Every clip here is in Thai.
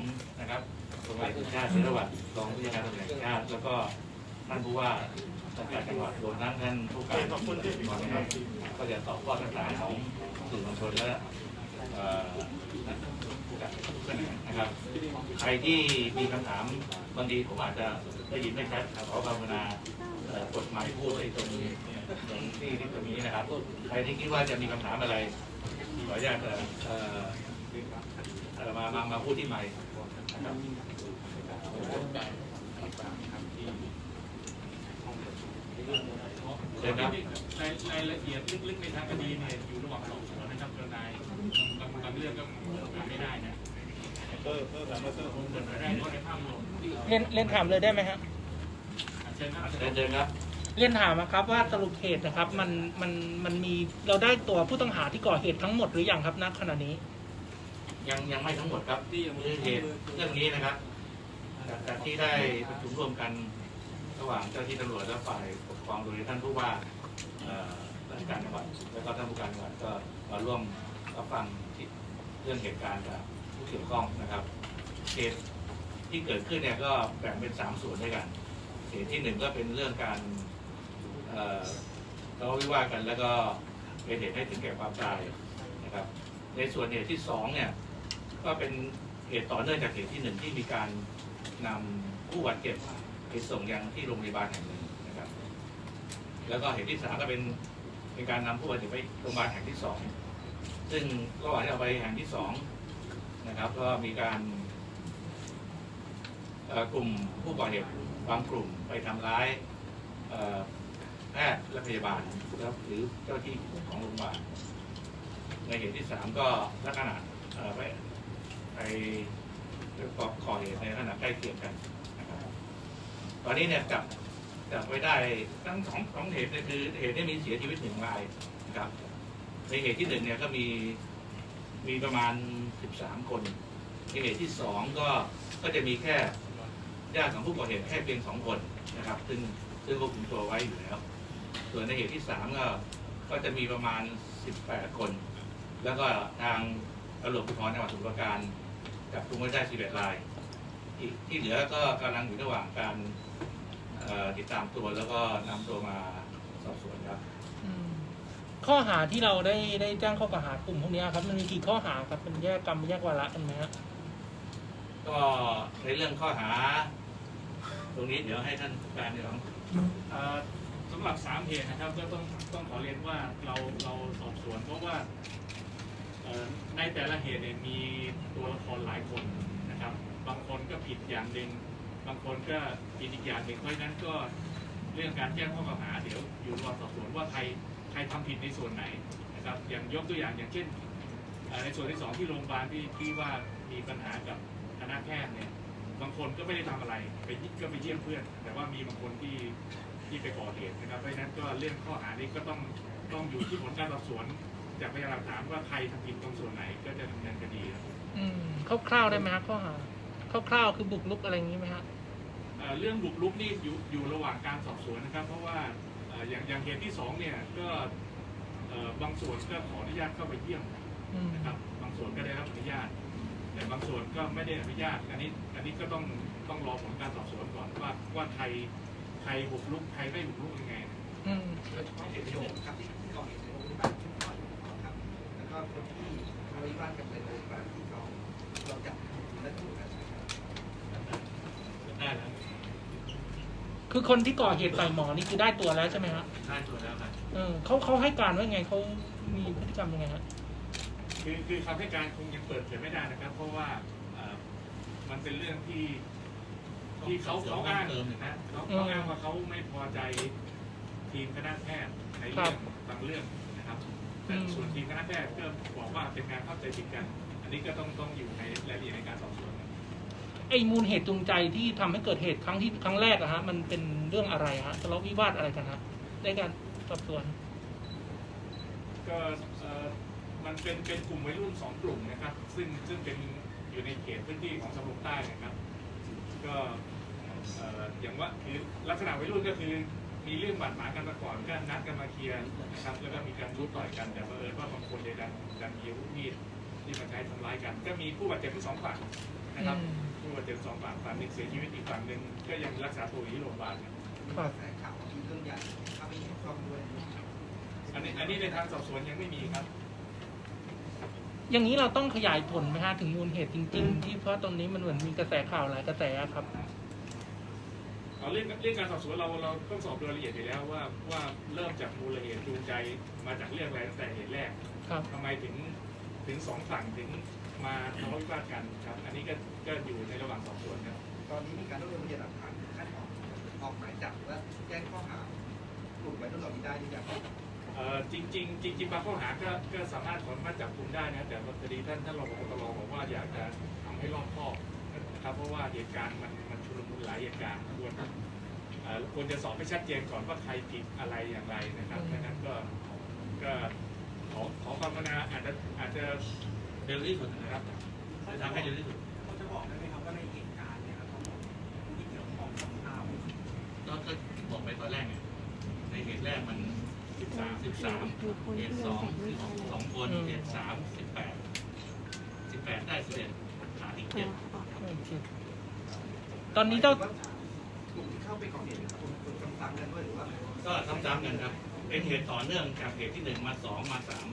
ผมนะครับตำรวจแห่งชาติศิรวัตรรองผู้จัดการตำรวจแห่งชาติแล้วก็ท่านผู้ว่าราชการจังหวัดรวมทั้งท่านผู้การตำรวจนะครับก็จะตอบข้อต่างๆของสื่อมวลชนและเอ่อนะครับใครที่มีคำถามบางทีผมอาจจะได้ยินไม่ชัดขอความกรุณากฎหมายพูดไอ้ตรงนี้ตรงที่ตรงนี้นะครับ ใครที่คิดว่าจะมีคำถามอะไรขออนุญาตเอ่อเอ่อเอ่อ มามามาพูดที่ไมค์นะครับเชิญครับรายรายละเอียดลึกๆในทางคดีเนี่ยอยู่ระหว่างสอบสวนนะครับเจ้านายบางบางเรื่องก็ไม่ได้นะเปิดเปิดไม่ได้เพราะในภาพรวมเรียนเรียนถามเลยได้ไหมฮะเชิญครับเชิญเชิญครับเรียนถามนะครับว่าสรุปเหตุนะครับมันมันมันมีเราได้ตัวผู้ต้องหาที่ก่อเหตุทั้งหมดหรือยังครับณขณะนี้ ยังยังไม่ทั้งหมดครับที่ยังเหตุเรื่องนี้นะครับจากจากที่ได้ประชุมร่วมกันระหว่างเจ้าที่ตำรวจและฝ่ายปกครองโดยท่านผู้ว่าเอ่อราชการจังหวัดและก็ท่านผู้การจังหวัดก็มาร่วมรับฟังเรื่องเหตุการณ์จากผู้เกี่ยวข้องนะครับเหตุที่เกิดขึ้นเนี่ยก็แบ่งเป็นสามส่วนด้วยกันเหตุที่หนึ่งก็เป็นเรื่องการเอ่อทะเลาะวิวาทกันแล้วก็เป็นเหตุให้ถึงแก่ความตายนะครับ ในส่วนเหตุที่สองเนี่ย ก็เป็นเหตุต่อเนื่องจากเหตุที่หนึ่งที่มีการนำผู้บาดเจ็บไปส่งยังที่โรงพยาบาลแห่งหนึ่งนะครับ แล้วก็เหตุที่สามก็เป็นเป็นการนำผู้บาดเจ็บไปโรงพยาบาลแห่งที่สองซึ่งระหว่างที่เอาไปแห่งที่สองนะครับ ก็มีการเอ่อกลุ่มผู้ก่อเหตุบางกลุ่มไปทำร้ายเอ่อแพทย์และพยาบาลแล้วหรือเจ้าที่ของโรงพยาบาลในเหตุที่สามก็ลักษณะเอ่อไป ไปประกอบก่อเหตุในลักษณะใกล้เคียงกันนะครับตอนนี้เนี่ยจับจับไว้ได้ทั้งสองสองเหตุเนี่ยคือเหตุที่มีเสียชีวิตหนึ่งรายนะครับในเหตุที่หนึ่งเนี่ยก็มีมีประมาณสิบสามคนในเหตุที่สองก็ก็จะมีแค่ญาติของผู้ก่อเหตุแค่เพียงสองคนนะครับ ซึ่งซึ่งควบคุมตัวไว้อยู่แล้ว ส่วนในเหตุที่สามก็ก็จะมีประมาณสิบแปดคน แล้วก็ทางตำรวจภูธรจังหวัดสมุทรปราการ จับกุมไว้ได้ 11 รายที่ที่เหลือก็กำลังอยู่ระหว่างการเอ่อติดตามตัวแล้วก็นำตัวมาสอบสวนครับอืมข้อหาที่เราได้ได้แจ้งข้อกล่าวหากลุ่มพวกเนี้ยครับ มันมีกี่ข้อหาครับเป็นแยกกรรมแยกวาระกันไหมฮะก็ในเรื่องข้อหา ตรงนี้เดี๋ยวให้ท่านผู้การเนี่ยลองเอ่อสำหรับสามเหตุนะครับ ก็ต้องต้องขอเรียนว่าเราเราสอบสวนเพราะว่าเอ่อ ในแต่ละเหตุเนี่ยมีตัวละครหลายคนนะครับ บางคนก็ผิดอย่างหนึ่งบางคนก็ผิดอีกอย่างหนึ่งเพราะฉะนั้นก็เรื่องการแจ้งข้อกล่าวหาเดี๋ยวอยู่ระหว่างสอบสวนว่าใครใครทำผิดในส่วนไหนนะครับ อย่างยกตัวอย่างอย่างเช่น ในส่วนที่สองที่โรงพยาบาลที่ที่ว่ามีปัญหากับคณะแพทย์เนี่ยบางคนก็ไม่ได้ทำอะไรไปก็ไปเยี่ยมเพื่อน แต่ว่ามีบางคนที่ที่ไปก่อเหตุนะครับเพราะฉะนั้นก็เรื่องข้อหานี้ก็ต้องต้องอยู่ที่ผลการสอบสวน จากพยานหลักฐานว่าใครทำผิดตรงส่วนไหนก็จะดำเนินคดีครับอืมคร่าวๆได้ไหมฮะข้อหาคร่าวๆคือบุกรุกอะไรอย่างนี้ไหมฮะเอ่อเรื่องบุกรุกนี่อยู่อยู่ระหว่างการสอบสวนนะครับ เพราะว่าเอ่ออย่างอย่างเหตุที่สองเนี่ยก็เอ่อบางส่วนก็ขออนุญาตเข้าไปเยี่ยมอืมนะครับ บางส่วนก็ได้รับอนุญาต แต่บางส่วนก็ไม่ได้อนุญาตอันนี้อันนี้ก็ต้องต้องรอผลการสอบสวนก่อนว่าว่าใครใครบุกรุกใครไม่บุกรุกยังไงอืม โดยเฉพาะเหตุที่หกครับที่ก่อเหตุใน คนที่ทะเลาะวิวาทกันในโรงพยาบาลที่สองเราจับและถูกกันนะครับได้แล้วคือคนที่ก่อเหตุใส่หมอนี่คือได้ตัวแล้วใช่ไหมฮะได้ตัวแล้วครับเออเขาเขาให้การว่าไงเขามีพฤติกรรมยังไงฮะคือคือคำให้การคงยังเปิดเผยไม่ได้นะครับ เพราะว่าเอ่อมันเป็นเรื่องที่ที่เขาเขาอ้างนะเขาเขาอ้างว่าเขาไม่พอใจทีมคณะแพทย์ในเรื่องบางเรื่องนะครับ แต่ส่วนทีมคณะแพทย์ก็บอกว่าเป็นการเข้าใจผิดกัน อันนี้ก็ต้องต้องอยู่ในรายละเอียดในการสอบสวนครับไอ้มูลเหตุจูงใจที่ทำให้เกิดเหตุครั้งที่ครั้งแรกอะฮะมันเป็นเรื่องอะไรฮะทะเลาะวิวาทอะไรกันฮะได้การสอบสวนก็เอ่อมันเป็นเป็นกลุ่มวัยรุ่นสองกลุ่มนะครับ ซึ่งซึ่งเป็นอยู่ในเขตพื้นที่ของสำโรงใต้นะครับ ก็เอ่ออย่างว่าคือลักษณะวัยรุ่นก็คือ มีเรื่องบาดหมางกันมาก่อนก็นัดกันมาเคลียร์นะครับแล้วก็มีการรู้ต่อยกันแต่บังเอิญว่าบางคนเลยดันดันมีอาวุธมีดที่มาใช้ทำร้ายกัน ก็มีผู้บาดเจ็บทั้งสองฝั่งนะครับผู้บาดเจ็บสองฝั่งฝั่งหนึ่งเสียชีวิตอีกฝั่งหนึ่งก็ยังรักษาตัวอยู่ที่โรงพยาบาลครับครับแถลงข่าวว่ามีเรื่องใหญ่ถ้าไม่เกี่ยวข้องด้วยอันนี้อันนี้ในทางสอบสวนยังไม่มีครับ อย่างนี้เราต้องขยายผลไหมฮะถึงมูลเหตุจริง ๆ ที่เพราะตรงนี้มันเหมือนมีกระแสข่าวหลายกระแสอะครับ เอาเรื่องเรื่องการสอบสวนเราเราต้องสอบโดยละเอียดอยู่แล้วว่าว่าเริ่มจากมูลเหตุจูงใจมาจากเรื่องอะไรตั้งแต่เหตุแรกครับทำไมถึงถึงสองฝั่งถึงมาทะเลาะวิวาทกันครับ อันนี้ก็ก็อยู่ในระหว่างสอบสวนครับตอนนี้มีการรวบรวมพยานหลักฐานถึงขั้นออกออกหมายจับและแจ้งข้อหากลุ่มวัยรุ่นเหล่านี้ได้หรือยังเอ่อจริงๆจริงๆบางข้อหาก็ก็สามารถขอมาจับกลุ่มได้นะแต่พอดีท่านท่านรองผบตรบอกว่าอยากจะทำให้รอบคอบนะครับเพราะว่าเหตุการณ์มัน มันชุลมุนหลายเหตุการณ์ควรเอ่อควรจะสอบให้ชัดเจนก่อนว่าใครผิดอะไรอย่างไรนะครับดังนั้นก็ก็ขอขอความกรุณาอาจจะอาจจะเร็วที่สุดนะครับจะทำให้เร็วที่สุดเขาจะบอกได้ไหมครับว่าในเหตุการณ์เนี่ยครับทั้งหมดผู้ที่เกี่ยวข้องกับข่าวก็ก็บอกไปตอนแรกไงในเหตุแรกมันสิบสามสิบสามเหตุสองสองคนเหตุสามสิบแปดสิบแปดได้สิบเอ็ดขาดอีกเจ็ด ตอนนี้เจ้ากลุ่มที่เข้าไปก่อเหตุเนี่ยคนคนซ้ำๆกันด้วยหรือว่าก็ซ้ำๆกันครับ เป็นเหตุต่อเนื่องจากเหตุที่หนึ่งมาสองมาสาม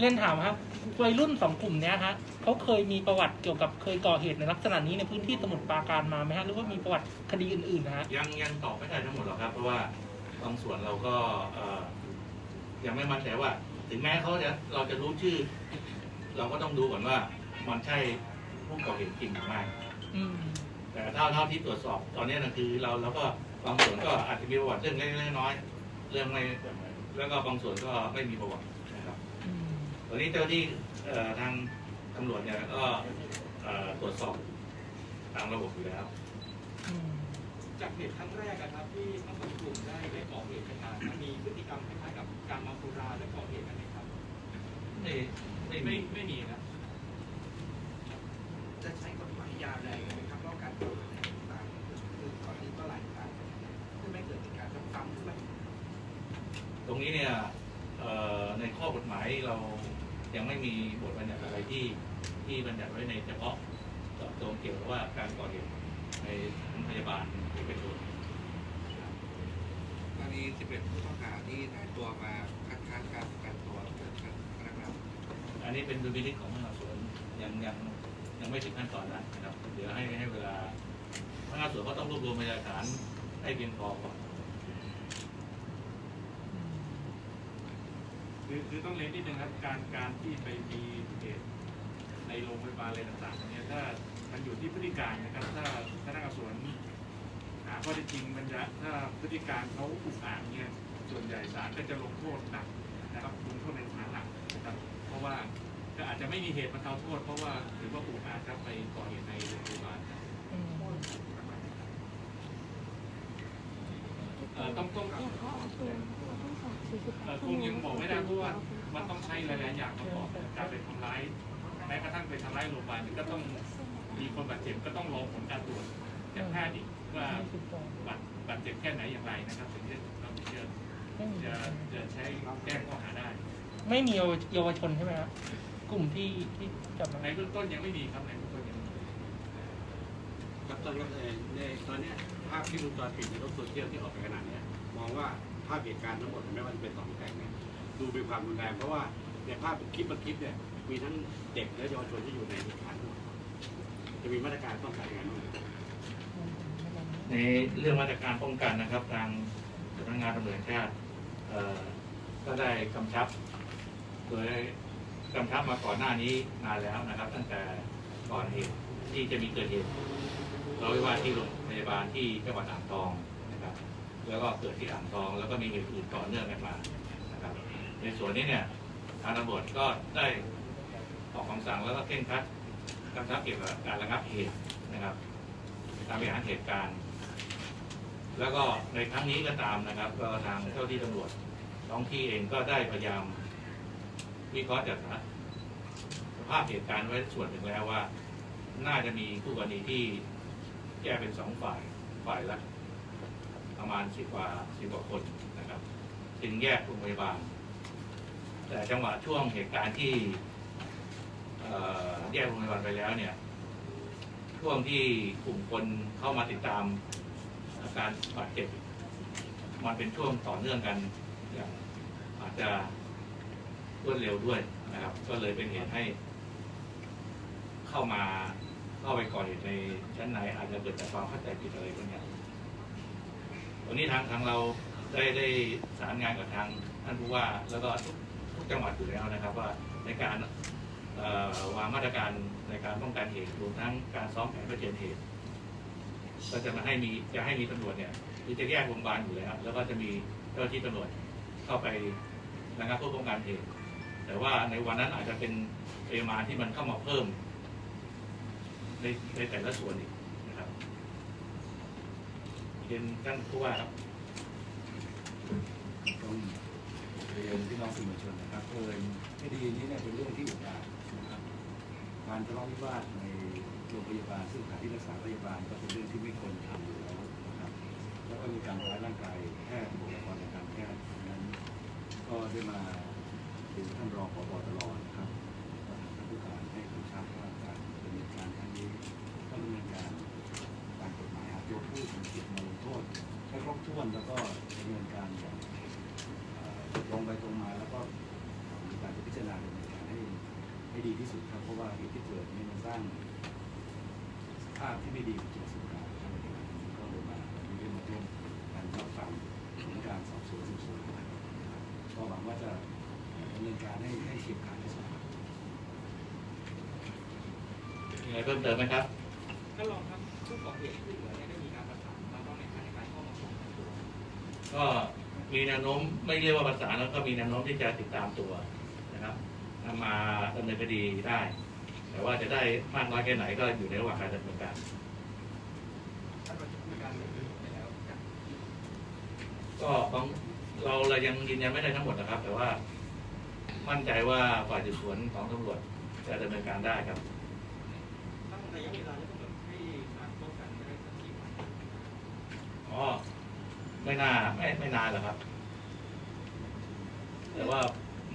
เล่นถามครับวัยรุ่นสองกลุ่มเนี้ยฮะเขาเคยมีประวัติเกี่ยวกับเคยก่อเหตุในลักษณะนี้ในพื้นที่สมุทรปราการมาไหมฮะหรือว่ามีประวัติคดีอื่นๆนะฮะยังยังตอบไม่ได้ทั้งหมดหรอกครับ เพราะว่าบางส่วนเราก็เอ่อยังไม่มั่นใจว่า ถึงแม้เขาจะเราจะรู้ชื่อ เราก็ต้องดูก่อนว่ามันใช่ ผู้ก่อเหตุจริงหรือไม่อืมแต่เท่าเท่าที่ตรวจสอบตอนนี้นะคือเราเราก็บางส่วนก็อาจจะมีประวัติเรื่องเล็กๆน้อยๆเรื่องไม่แล้วก็บางส่วนก็ไม่มีประวัตินะครับอืมตอนนี้เจ้าที่เอ่อทางตำรวจเนี่ยก็เอ่อตรวจสอบตามระบบอยู่แล้ว อืมจากเหตุครั้งแรกอะครับที่ทั้งสองกลุ่มได้ได้ก่อเหตุกันมามันมีพฤติกรรมคล้ายๆกับการเมาสุราและก่อเหตุกันไหมครับ ไม่ไม่ไม่มีไม่มีนะจะใช้กฎหมายยาแรงไหมครับเพราะการก่อเหตุต่างๆคือก่อนนี้ก็หลายครั้งเพื่อไม่เกิดเหตุการณ์ซ้ำๆขึ้นมา ต รงนี้เนี่ยเอ่อในข้อกฎหมายเรายังไม่มีบทบัญญัติอะไรที่ที่บัญญัติไว้ในเฉพาะเจาะจงเกี่ยวกับว่าการก่อเหตุในสถานพยาบาลเอกชนตอนนี้11ผู้ต้องหาที่หายตัวมาคัดค้านการประกันตัวเกิดขึ้นพนักงานอันนี้เป็นดุลพินิจของพนักงานสอบสวนยังยังยังไม่ถึงขั้นตอนนั้นนะครับ เดี๋ยวให้ให้เวลาพนักงานสอบสวนก็ต้องรวบรวมพยานหลักฐานให้เพียงพอก่อน คือคือต้องเรียนนิดนึงครับการการที่ไปมีเหตุในโรงพยาบาลอะไรต่างๆเนี่ยถ้ามันอยู่ที่พฤติการนะครับ ถ้าพนักงานสอบสวนหาข้อเท็จจริงมันจะถ้าพฤติการเขาอุกอาจเนี่ยส่วนใหญ่ศาลก็จะลงโทษหนักนะครับลงโทษในฐานหนักนะครับ เพราะว่าก็อาจจะไม่มีเหตุบรรเทาโทษ เพราะว่าถือว่าอุกอาจครับไปก่อเหตุในโรงพยาบาลอืมเอ่อต้องต้องอย่าง เอ่อคงยังบอกไม่ได้เพราะว่ามันต้องใช้หลายๆอย่างประกอบการไปทำร้ายแม้กระทั่งไปทำร้ายโรงพยาบาลก็ต้องมีคนบาดเจ็บก็ต้องรอผลการตรวจจากแพทย์อีกว่าบาดบาดเจ็บแค่ไหนอย่างไรนะครับถึงจะเราถึงจะจะจะใช้แจ้งข้อหาได้ ไม่มีเยาวชนใช่ไหมครับกลุ่มที่ที่จับมาในเบื้องต้นยังไม่มีครับในเบื้องต้นยังไม่มีครับตอนนี้ในตอนเนี้ยภาพที่วงจรปิดในโลกโซเชียลที่ออกไปขนาดเนี้ยมองว่า ภาพเหตุการณ์ทั้งหมดไม่ว่าจะเป็นสองแห่งเนี่ยดูมีความรุนแรงเพราะว่าในภาพคลิปบางคลิปเนี่ยมีทั้งเด็กและเยาวชนที่อยู่ในเหตุการณ์จะมีมาตรการป้องกันยังไงบ้างในเรื่องมาตรการป้องกันนะครับ ทางสำนักงานตำรวจแห่งชาติก็ได้กำชับ โดยกำชับมาก่อนหน้านี้นานแล้วนะครับ ตั้งแต่ก่อนเหตุที่จะมีเกิดเหตุเราวิวาที่โรงพยาบาลที่จังหวัดอ่างทอง แล้วก็เกิดที่อ่างทอง แล้วก็มีเหตุอื่นต่อเนื่องกันมานะครับ ในส่วนนี้เนี่ยทางตำรวจก็ได้ออกคำสั่งแล้วก็เคร่งครัดกำชับเกี่ยวกับการระงับเหตุนะครับตามบริหารเหตุการณ์ แล้วก็ในครั้งนี้ก็ตามนะครับก็ทางเจ้าที่ตำรวจท้องที่เองก็ได้พยายามวิเคราะห์จากสภาพเหตุการณ์ไว้ส่วนหนึ่งแล้วว่า น่าจะมีผู้กรณีที่แยกเป็นสองฝ่ายฝ่ายละ ประมาณสิบกว่าสิบกว่าคนนะครับจึงแยกโรงพยาบาล แต่จังหวะช่วงเหตุการณ์ที่แยกโรงพยาบาลไปแล้วเนี่ย ช่วงที่กลุ่มคนเข้ามาติดตามอาการบาดเจ็บมันเป็นช่วงต่อเนื่องกันอย่างอาจจะรวดเร็วด้วยนะครับ ก็เลยเป็นเหตุให้ เข้ามาเข้าไปก่อเหตุในชั้นในอาจจะเกิดจากความเข้าใจผิดอะไรบางอย่าง วันนี้ทางทางเราได้ได้สารงานกับทางท่านผู้ว่าแล้วก็ทุกทุกจังหวัดอยู่แล้วนะครับ ว่าในการวางมาตรการในการป้องกันเหตุรวมทั้งการซ้อมแผนเผชิญเหตุก็จะมาให้มีจะให้มีตำรวจเนี่ยหรือจะแยกโรงพยาบาลอยู่แล้ว แล้วก็จะมีเจ้าที่ตำรวจเข้าไประงับเพื่อป้องกันเหตุแต่ว่าในวันนั้นอาจจะเป็นปริมาณที่มันเข้ามาเพิ่มในในแต่ละส่วนอีก เรียนท่านผู้ว่าครับต้องเรียนพี่น้องสื่อมวลชนนะครับเอิญคดีนี้เนี่ยเป็นเรื่องที่อุกอาจนะครับการทะเลาะวิวาทในโรงพยาบาลซึ่งสถานที่รักษาพยาบาลก็เป็นเรื่องที่ไม่ควรทำอยู่แล้วนะครับ แล้วก็มีการทำร้ายร่างกายแพทย์บุคลากรทางการแพทย์ดังนั้น ก็ได้มาถึงท่านรองผบตรนะครับท่านผู้การให้คำชับว่าการดำเนินการครั้งนี้ต้องดำเนินการ ผู้ทำผิดมาลงโทษให้ครบถ้วนแล้วก็ดำเนินการอย่างเอ่อตรงไปตรงมาแล้วก็มีการจะพิจารณาดำเนินการให้ให้ดีที่สุดครับเพราะว่าเหตุที่เกิดนี้มันสร้างสภาพที่ไม่ดีของจุดสุดการครับก็เลยมามีเรื่องมาร่วมการรับฟังผลการสอบสวนสืบสวนนะครับก็หวังว่าจะดำเนินการให้ให้เฉียบขาดที่สุดครับ มีอะไรเพิ่มเติมไหมครับ ท่านรองครับผู้ก่อเหตุที่เหลือ ก็มีแนวโน้มไม่เรียกว่าประสานแล้วก็มีแนวโน้มที่จะติดตามตัวนะครับนำมาดำเนินคดีได้ แต่ว่าจะได้มากน้อยแค่ไหนก็อยู่ในระหว่างการดำเนินการก็บางเราเรายังยืนยันไม่ได้ทั้งหมดนะครับ แต่ว่ามั่นใจว่าฝ่ายสืบสวนของตำรวจจะดำเนินการได้ครับ ตั้งระยะเวลาที่กำหนดให้การป้องกันได้สักกี่วัน อ๋อ ไม่น่าไม่ไม่นานหรอกครับ แต่ว่า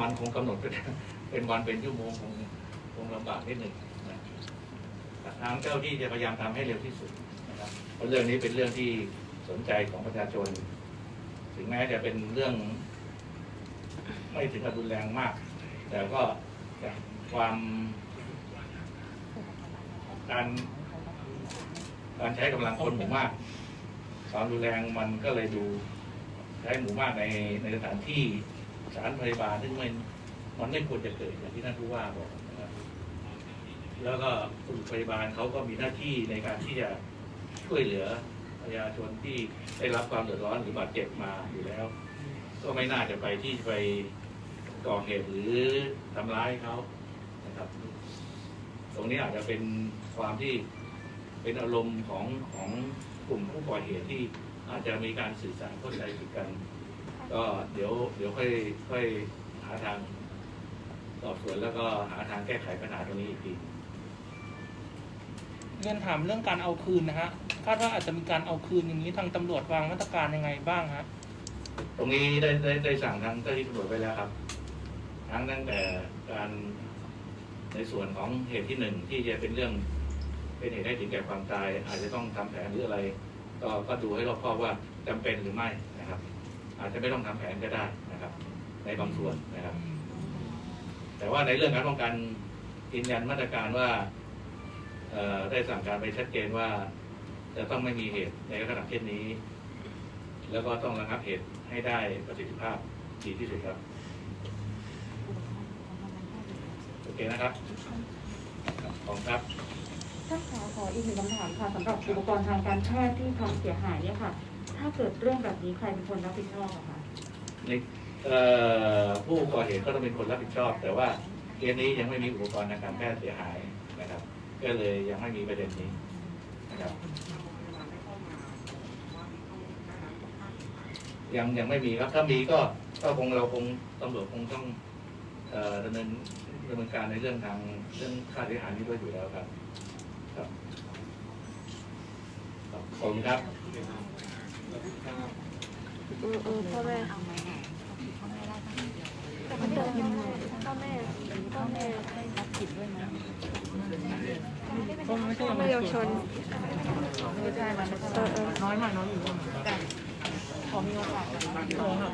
มันคงกำหนดเป็นเป็นวันเป็นชั่วโมงคงคงลำบากนิดหนึ่งนะแต่ทางเจ้าที่จะพยายามทำให้เร็วที่สุดนะครับเพราะเรื่องนี้เป็นเรื่องที่สนใจของประชาชน ถึงแม้จะเป็นเรื่อง ไม่ถึงกับรุนแรงมาก แต่ก็ความการการใช้กำลังคนหมู่มาก ความรุนแรงมันก็เลยดูใช้หมู่มากในในสถานที่สถานพยาบาลซึ่งมันมันไม่ควรจะเกิดอย่างที่ท่านผู้ว่าบอกนะครับแล้วก็บุรุษพยาบาลเขาก็มีหน้าที่ในการที่จะช่วยเหลือประชาชนที่ได้รับความเดือดร้อนหรือบาดเจ็บมาอยู่แล้ว ก็ไม่น่าจะไปที่ไปก่อเหตุหรือทำร้ายเขานะครับ ตรงนี้อาจจะเป็นความที่เป็นอารมณ์ของของ กลุ่มผู้ก่อเหตุที่อาจจะมีการสื่อสารเข้าใจผิดกัน ก็เดี๋ยวเดี๋ยวค่อยค่อยหาทางสอบสวนแล้วก็หาทางแก้ไขปัญหาตรงนี้อีกทีเรียนถามเรื่องการเอาคืนนะฮะคาดว่าอาจจะมีการเอาคืนอย่างนี้ทางตำรวจวางมาตรการยังไงบ้างฮะตรงนี้ได้ได้ได้สั่งทางเจ้าหน้าที่ตำรวจไปแล้วครับ ทั้งตั้งแต่การในส่วนของเหตุที่หนึ่งที่จะเป็นเรื่อง เป็นเหตุให้ถึงแก่ความตาย อาจจะต้องทำแผนหรืออะไร ก็ก็ดูให้รอบคอบว่าจำเป็นหรือไม่นะครับ อาจจะไม่ต้องทำแผนก็ได้นะครับ ในบางส่วนนะครับ แต่ว่าในเรื่องการป้องกันยืนยันมาตรการว่าได้สั่งการไปชัดเจนว่า จะต้องไม่มีเหตุในลักษณะเช่นนี้ แล้วก็ต้องระงับเหตุให้ได้ประสิทธิภาพดีที่สุดครับโอเคนะครับขอบคุณครับ ท่านขอขออีกหนึ่งคำถามค่ะสำหรับอุปกรณ์ทางการแพทย์ที่พังเสียหายเนี่ยค่ะ ถ้าเกิดเรื่องแบบนี้ใครเป็นคนรับผิดชอบอะคะเอ่อผู้ก่อเหตุก็ต้องเป็นคนรับผิดชอบ แต่ว่าเคสนี้ยังไม่มีอุปกรณ์ทางการแพทย์เสียหายนะครับ ก็เลยยังไม่มีประเด็นนี้นะครับ ยังยังไม่มีครับถ้ามีก็ก็คงเราคงตำรวจคงต้องเอ่อดำเนินดำเนินการในเรื่องทางเรื่องค่าเสียหายนี้ด้วยอยู่แล้วครับ ครับขอบคุณครับเออเออพ่อแม่แต่มันเดินยังไงพ่อแม่พ่อแม่ผิดด้วยนะก็ไม่ใช่เยาวชนไม่ใช่มันไม่ใช่เออเออน้อยหน่อยน้อยอยู่แต่ขอมีโอกาสน้องครับ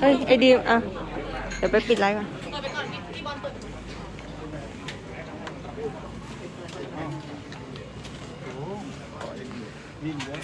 เฮ้ยไอดีมอะ เดี๋ยวไปปิดไลฟ์ก่อน วิ่งเลย